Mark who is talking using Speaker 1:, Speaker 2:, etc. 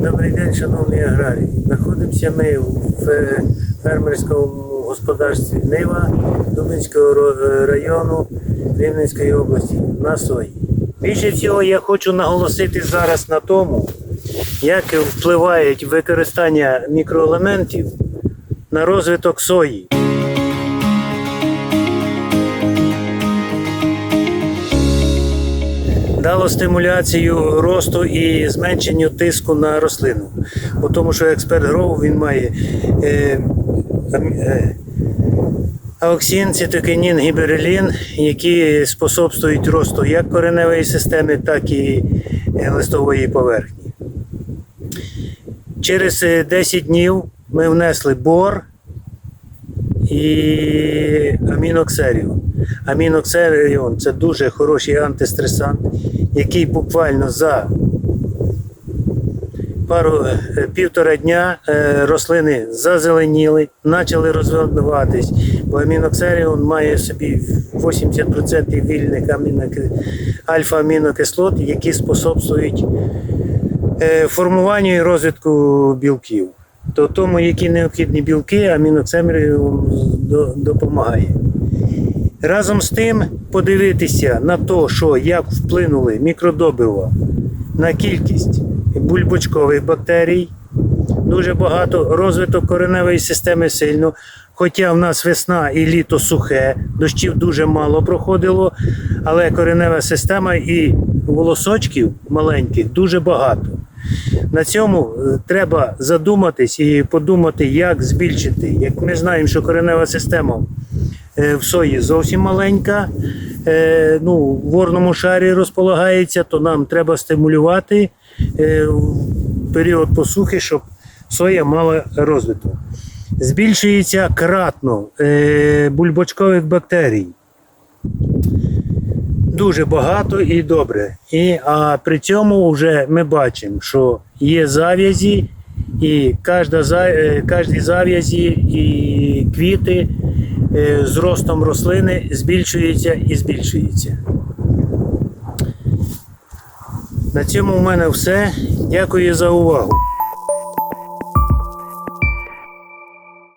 Speaker 1: день, шановні аграрії. Знаходимося ми в е, фермерському господарстві Нива Дубинського е, району Рівненської області на сої. Більше всього я хочу наголосити зараз на тому, як впливають використання мікроелементів на розвиток сої. Дало стимуляцію росту і зменшенню тиску на рослину. Бо тому що експерт Гроу він має е, е, аоксин, цитокінін, гіберелін, які способствують росту як кореневої системи, так і е, листової поверхні. Через е, 10 днів ми внесли бор і аміноксеріон. Аміноксеріон це дуже хороший антистресант, який буквально за пару е, півтора дня е, рослини зазеленіли, почали розвиватись, бо аміноксеріон має собі 80% вільних амінок- альфа-амінокислот, які способствують е, формуванню і розвитку білків. То тому, які необхідні білки, до- допомагає. Разом з тим подивитися на те, як вплинули мікродобрива на кількість бульбочкових бактерій. Дуже багато розвиток кореневої системи сильно. Хоча в нас весна і літо сухе, дощів дуже мало проходило, але коренева система і волосочків маленьких дуже багато. На цьому е, треба задуматись і подумати, як збільшити. Як ми знаємо, що коренева система е, в сої зовсім маленька, е, ну, в ворному шарі розполагається, то нам треба стимулювати період посухи, щоб соя мала розвиток. Збільшується кратно бульбочкових бактерій. Дуже багато і добре. І, а при цьому вже ми бачимо, що є зав'язі, і е, кожні зав'язі і квіти е, з ростом рослини збільшуються і збільшуються. На цьому в мене все. Дякую за увагу.